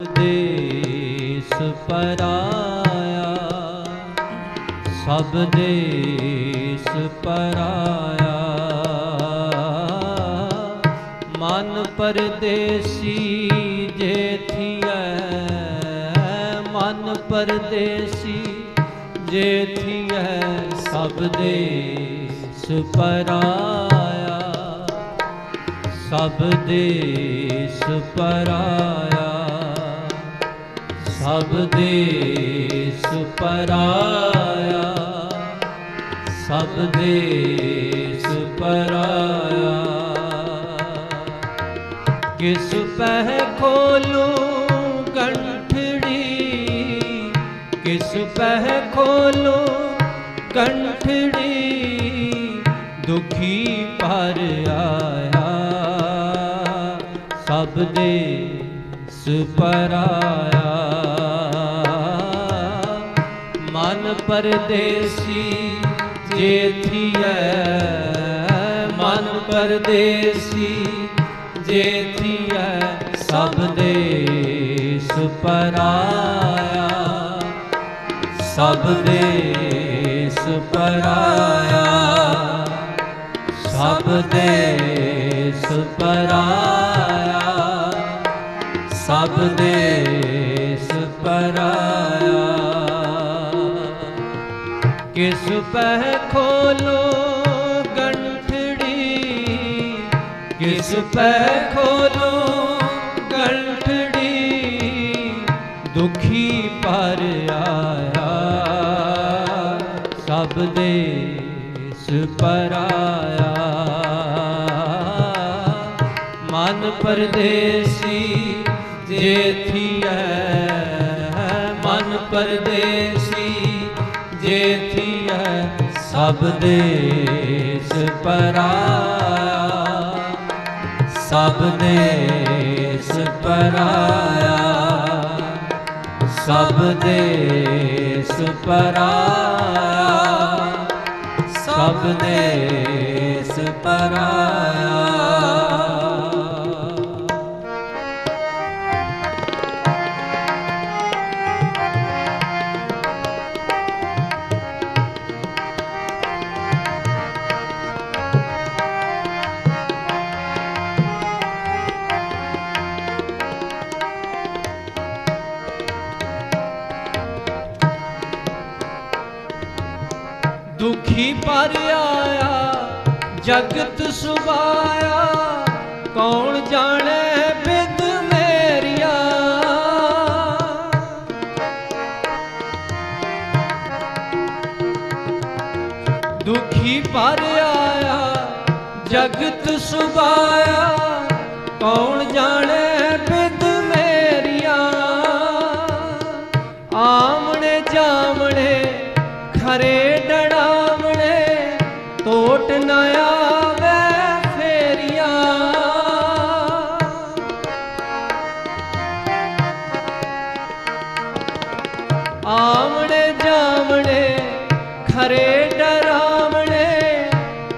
ਦੇਸ ਪਰਾਇਆ, ਸਭ ਦੇਸ ਪਰਾਇਆ। ਮਨ ਪਰਦੇਸੀ ਜੇ ਜੇਥੀਐ ਮਨ ਪਰਦੇਸੀ ਜੇ ਜੇਥੀਐ ਸਭ ਦੇਸ ਪਰਾਇਆ, ਸਭ ਦੇਸ ਪਰਾਇਆ। ਸਭ ਦੇ ਸੁਪਰਾਇਆ। ਸਭ ਦੇ ਸੁਪਰਾਇਆ। ਕਿਸ ਪਹਿ ਖੋਲੂ ਕੰਠੜੀ? ਕਿਸ ਪਹਿ ਖੋਲੂ ਕੰਠੜੀ? ਦੁਖੀ ਪਰ ਆਇਆ। ਸਭ ਦੇ ਸੁਪਰਾਇਆ। ਪਰਦੇਸੀ ਜੇਥੀਐ ਮਨ ਪਰਦੇਸੀ ਜੇਥੀਐ ਸਭ ਦੇਸ ਪਰਾਇਆ, ਸਭ ਦੇਸ ਪਰਾਇਆ, ਸਭ ਦੇਸ ਪਰਾਇਆ, ਸਭ ਦੇਸ ਪਰਾਇਆ। ਕਿਸ ਪਹਿ ਖੋਲੋ ਗੰਠੜੀ। ਕਿਸ ਪਹਿ ਖੋਲੋ ਗੰਠੜੀ। ਦੁਖੀ ਪਰ ਆਇਆ ਸਭ ਦੇ ਦੇਸ ਪਰਾਇਆ ਮਨ ਪਰਦੇਸੀ ਜੇਥੀਐ ਸਭ ਦੇਸ ਪਰਾਇਆ ਸਭ ਦੇਸ ਪਰਾਇਆ ਸਭ ਦੇਸ ਪਰਾਇਆ ਸਭ ਦੇਸ ਪਰਾਇਆ ਦੁਖੀ ਪਰ ਆਇਆ, ਜਗਤ ਸੁਭਾਇਆ। ਕੌਣ ਜਾਣੇ ਬਿਦ ਮੇਰੀਆ? ਦੁਖੀ ਪਰ ਆਇਆ, ਜਗਤ ਸੁਭਾਇਆ। ਕੌਣ ਆਮਣੇ ਜਾਮਣੇ ਖਰੇ ਡਰਾਵਣੇ,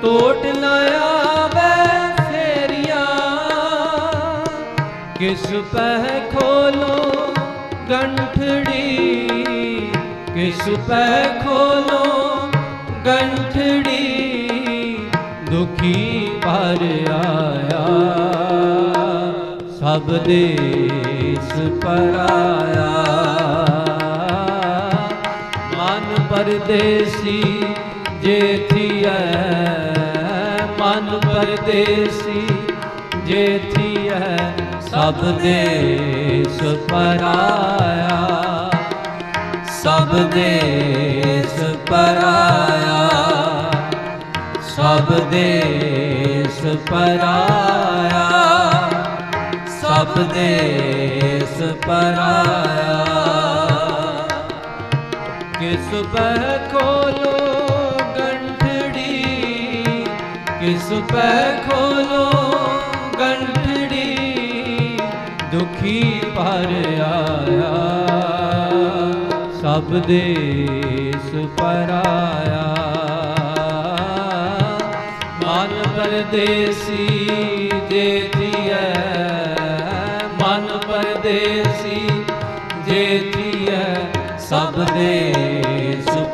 ਟੋਟ ਨ ਆਵੇ ਫੇਰੀਆਂ। ਕਿਸ ਪਹਿ ਖੋਲੋ ਗੰਠੜੀ, ਕਿਸ ਪਹਿ ਖੋਲੋ ਗੰਠੜੀ, ਦੁਖੀ ਪਰ ਆਇਆ। ਸਭ ਦੇਸ ਪਰਾਇਆ ਪਰਦੇਸੀ ਜੇਥੀਐ ਮਨ ਪਰਦੇਸੀ ਜੇਥੀਐ ਸਭ ਦੇਸ ਪਰਾਇਆ। ਸਭ ਦੇਸ ਪਰਾਇਆ, ਸਭ ਦੇਸ ਪਰਾਇਆ, ਸਭ ਦੇਸ ਪਰਾਇਆ। ਕਿਸ ਪਹਿ ਖੋਲੋ ਗੰਠੜੀ। ਕਿਸ ਪਹਿ ਖੋਲੋ ਗੰਠੜੀ। ਦੁਖੀ ਪਰ ਆਇਆ, ਸਭ ਦੇਸ ਪਰਾਇਆ ਮਨ ਪਰਦੇਸੀ ਦੇਤੀਐ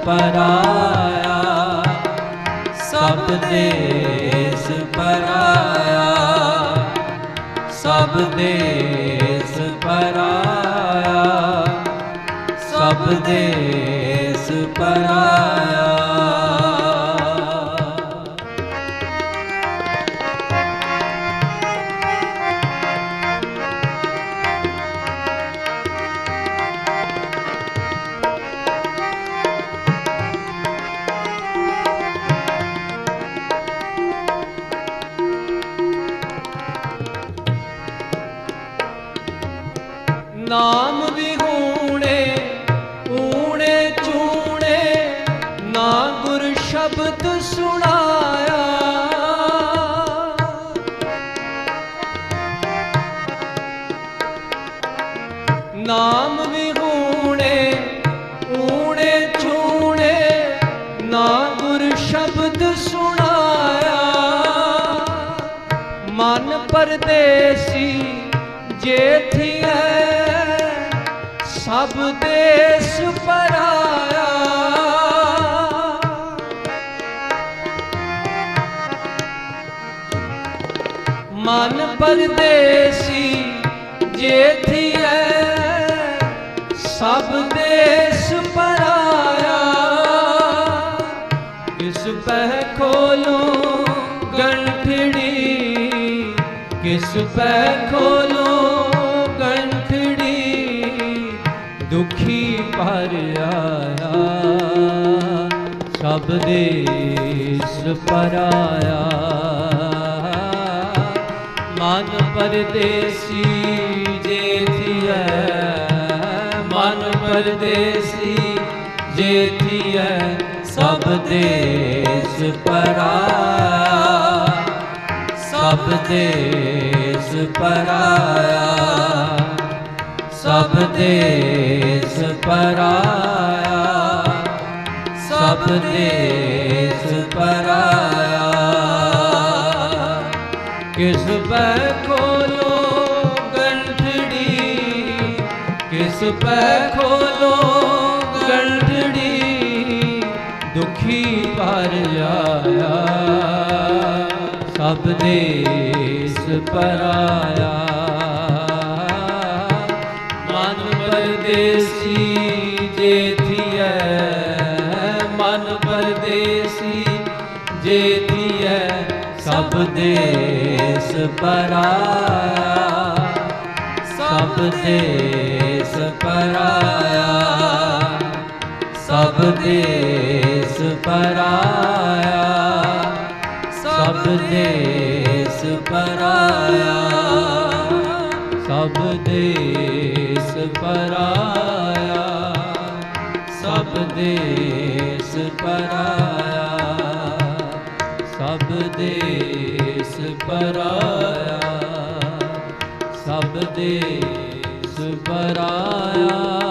ਪਰਾਇਆ ਸਭ ਦੇਸ ਪਰਾਇਆ ਸਭ ਦੇਸ ਪਰਾਇਆ ਸਭ ਦੇਸ ਪਰਾਇਆ। ਨਾਮ ਵਿਹੂਣੇ, ਊਣੇ ਚੂਣੇ, ਨਾ ਗੁਰ ਸ਼ਬਦ ਸੁਣਾਇਆ। ਨਾਮ ਵਿਹੂਣੇ, ਊਣੇ ਚੂਣੇ, ਨਾ ਗੁਰ ਸ਼ਬਦ ਸੁਣਾਇਆ। ਮਨ ਪਰਦੇਸੀ ਜੇਥੀਐ ਸਭ ਦੇਸ ਪਰਾਇਆ ਮਨ ਪਰਦੇਸੀ ਜੇਥੀਐ ਸਭ ਦੇਸ ਪਰਾਇਆ ਕਿਸ ਪਹਿ ਖੋਲੋ ਗੰਠੜੀ, ਕਿਸ ਪਹਿ ਖੋਲੂੰ ਦੁਖੀ ਆਇਆ, ਸਭ ਦੇਸ ਪਰਾਇਆ ਮਨ ਪਰਦੇਸੀ ਜੇਥੀਐ ਮਨ ਪਰਦੇਸੀ ਜੇਥੀਐ ਸਭ ਦੇਸ ਪਰਾਇਆ ਸਭ ਦੇਸ ਪਰਾਇਆ ਸਭ ਦੇਸ ਪਰਾਇਆ, ਸਭ ਦੇਸ ਪਰਾਇਆ। ਕਿਸ ਪੈ ਖੋਲੋ ਗੰਠੜੀ, ਕਿਸ ਪੈ ਖੋਲੋ ਗੰਠੜੀ, ਦੁਖੀ ਭਰ ਆਇਆ ਸਭ ਦੇਸ ਪਰਾਇਆ। ਮਨ ਪਰਦੇਸੀ ਦੇਸ ਪਰਾਇਆ। ਸਭ ਦੇਸ ਪਰਾਇਆ। ਸਭ ਦੇਸ ਪਰਾਇਆ। ਸਭ ਦੇਸ ਪਰਾਇਆ। ਸਭ ਦੇਸ ਪਰਾਇਆ। ਸਭ ਦੇਸ ਪਰਾਇਆ। ਪਰਾਇਆ ਸਭ ਦੇ ਸੁਪਰਾਇਆ